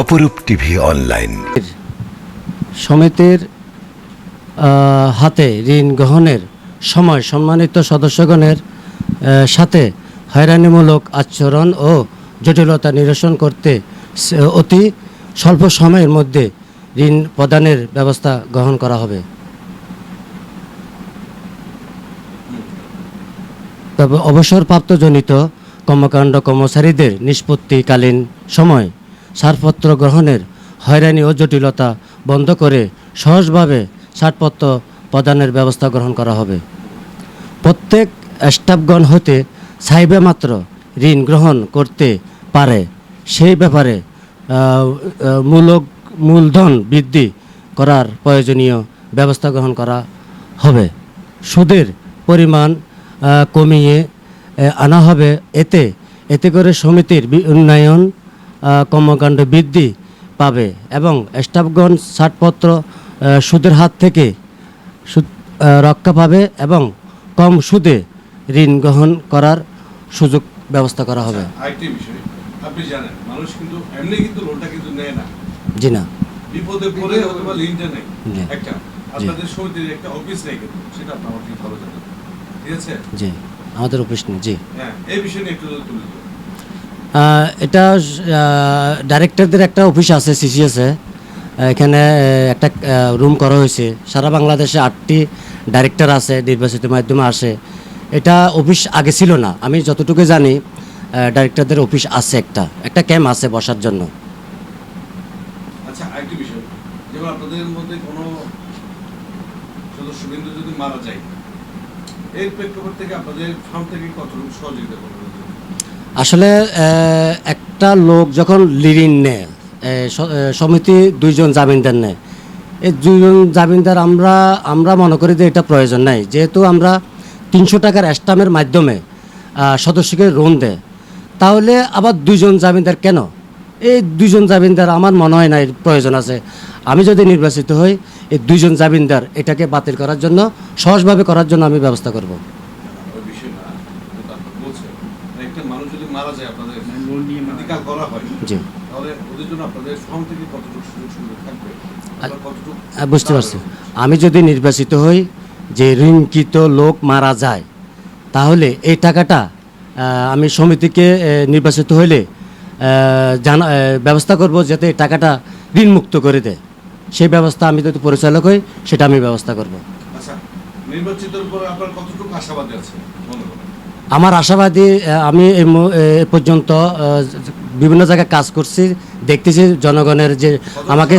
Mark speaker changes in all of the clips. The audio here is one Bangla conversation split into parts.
Speaker 1: অপরূপ টিভি অনলাইন।
Speaker 2: সমিতির হাতে ঋণ গ্রহণের সময় সম্মানিত সদস্যগণের সাথে হয়রানিমূলক আচরণ ও জটিলতা নিরসন করতে অতি স্বল্প সময়ের মধ্যে ঋণ প্রদানের ব্যবস্থা গ্রহণ করা হবে। তবে অবসরপ্রাপ্তজনিত কর্মকাণ্ড কর্মচারীদের নিষ্পত্তিকালীন সময় ছাড়পত্র গ্রহণের হয়রানি ও জটিলতা বন্ধ করে সহজভাবে ছাড়পত্র প্রদানের ব্যবস্থা গ্রহণ করা হবে। প্রত্যেক স্টাফগণ হতে সাইবে মাত্র ঋণ গ্রহণ করতে পারে। সেই ব্যাপারে মূলক, মূলধন বৃদ্ধি করার প্রয়োজনীয় ব্যবস্থা গ্রহণ করা হবে। সুদের পরিমাণ কমিয়ে আনা হবে। এতে এতে করে সমিতির উন্নয়ন কর্মকাণ্ড বৃদ্ধি পাবে এবং স্টাফগণ ছাড়পত্র সুদের হাত থেকে সুদ রক্ষা পাবে এবং কম সুদে ঋণ গ্রহণ করার সুযোগ ব্যবস্থা করা হবে।
Speaker 3: আরেকটি বিষয় আপনি জানেন মানুষ কিন্তু এমনি কিন্তু লোনটা কিন্তু নেয় না।
Speaker 2: জি না।
Speaker 3: বিপদে পড়ে অথবা লিনটা নেই একটা আপনাদের সমিতির একটা অফিস নেই কিন্তু সেটা আপনি ঠিক ভালো জানেন। ঠিক আছে?
Speaker 2: জি আমাদের অফিস নেই জি।
Speaker 3: হ্যাঁ এই বিষয় নিয়ে একটু তুলে
Speaker 2: এটা ডাইরেক্টরদের একটা অফিস আছে সিসিএসে এখানে একটা রুম করা হয়েছে। সারা বাংলাদেশে আটটি ডাইরেক্টর আছে, নির্বাচিত মাধ্যমে আসে। এটা অফিস আগে ছিল না। আমি যতটুকু জানি ডাইরেক্টরদের অফিস আছে একটা। একটা ক্যাম্প আছে বসার জন্য।
Speaker 3: আচ্ছা আরেকটি বিষয়। যেমন আপনাদের মধ্যে কোনো সদস্যবৃন্দ যদি মারা যায়, এর প্রেক্ষাপট থেকে আপনাদের ফার্ম থেকে কতটুকু সহযোগিতা করবে
Speaker 2: আসলে একটা লোক যখন ঋণ নেয় সমিতি দুইজন জামিনদার নেয়, এই দুইজন জামিনদার আমরা আমরা মনে করি যে এটা প্রয়োজন নাই। যেহেতু আমরা তিনশো টাকার স্টামের মাধ্যমে সদস্যকে লোন দেয়, তাহলে আবার দুইজন জামিনদার কেন? এই দুইজন জামিনদার আমার মনে হয় না এর প্রয়োজন আছে। আমি যদি নির্বাচিত হই, এই দুইজন জামিনদার এটাকে বাতিল করার জন্য, সহজভাবে করার জন্য আমি ব্যবস্থা করব
Speaker 3: ওই বিষয় না কিন্তু আপনি বলছেন মানে একটা করা হয়।
Speaker 2: জি।
Speaker 3: তাহলে ওদের জন্য আপনাদের ফার্ম থেকে কতটুকু সুযোগ সুবিধা থাকবে? আবার কতটুকু
Speaker 2: আহ, বুঝতে পারছি। আমি যদি নির্বাচিত হই যে ঋণকৃত লোক মারা যায় তাহলে এই টাকাটা আমি সমিতিকে নির্বাচিত হইলে জানা ব্যবস্থা করব যাতে এই টাকাটা ঋণমুক্ত করে দেয়। সেই ব্যবস্থা আমি যদি পরিচালক হই সেটা আমি ব্যবস্থা করব।
Speaker 3: আচ্ছা নির্বাচিতের উপরে আপনার কতটুকু আশাবাদী আছে? মনে
Speaker 2: আমার আশাবাদী আমি এ পর্যন্ত বিভিন্ন জায়গায় কাজ করছি দেখতেছি জনগণের যে আমাকে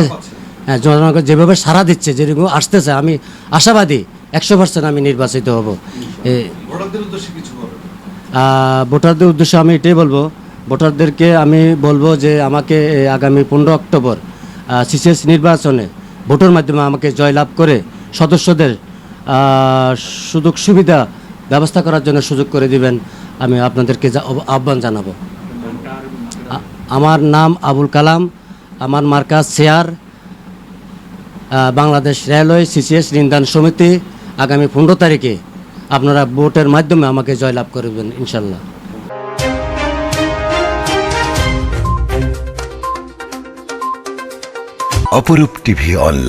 Speaker 2: হ্যাঁ জনগণ যেভাবে সাড়া দিচ্ছে যেরকম আসতেছে আমি আশাবাদী একশো পার্সেন্ট আমি নির্বাচিত হব।
Speaker 3: ভোটারদের উদ্দেশ্যে
Speaker 2: আমি এটাই বলব ভোটারদেরকে আমি বলব যে আমাকে আগামী পনেরো অক্টোবর সিসিএস নির্বাচনে ভোটের মাধ্যমে আমাকে জয়লাভ করে সদস্যদের সুযোগ সুবিধা ব্যবস্থা করার জন্য সুযোগ করে দিবেন, আমি আপনাদেরকে আহ্বান জানাব। আমার নাম আবুল কালাম, আমার মার্কাজ শেয়ার বাংলাদেশ রেলওয়ে সিসিএস ঋণদান সমিতি। আগামী পনেরো তারিখে আপনারা ভোটের মাধ্যমে আমাকে জয়লাভ করবেন, ইনশাল্লাহ।
Speaker 1: অপরূপ টিভি অনলাইন।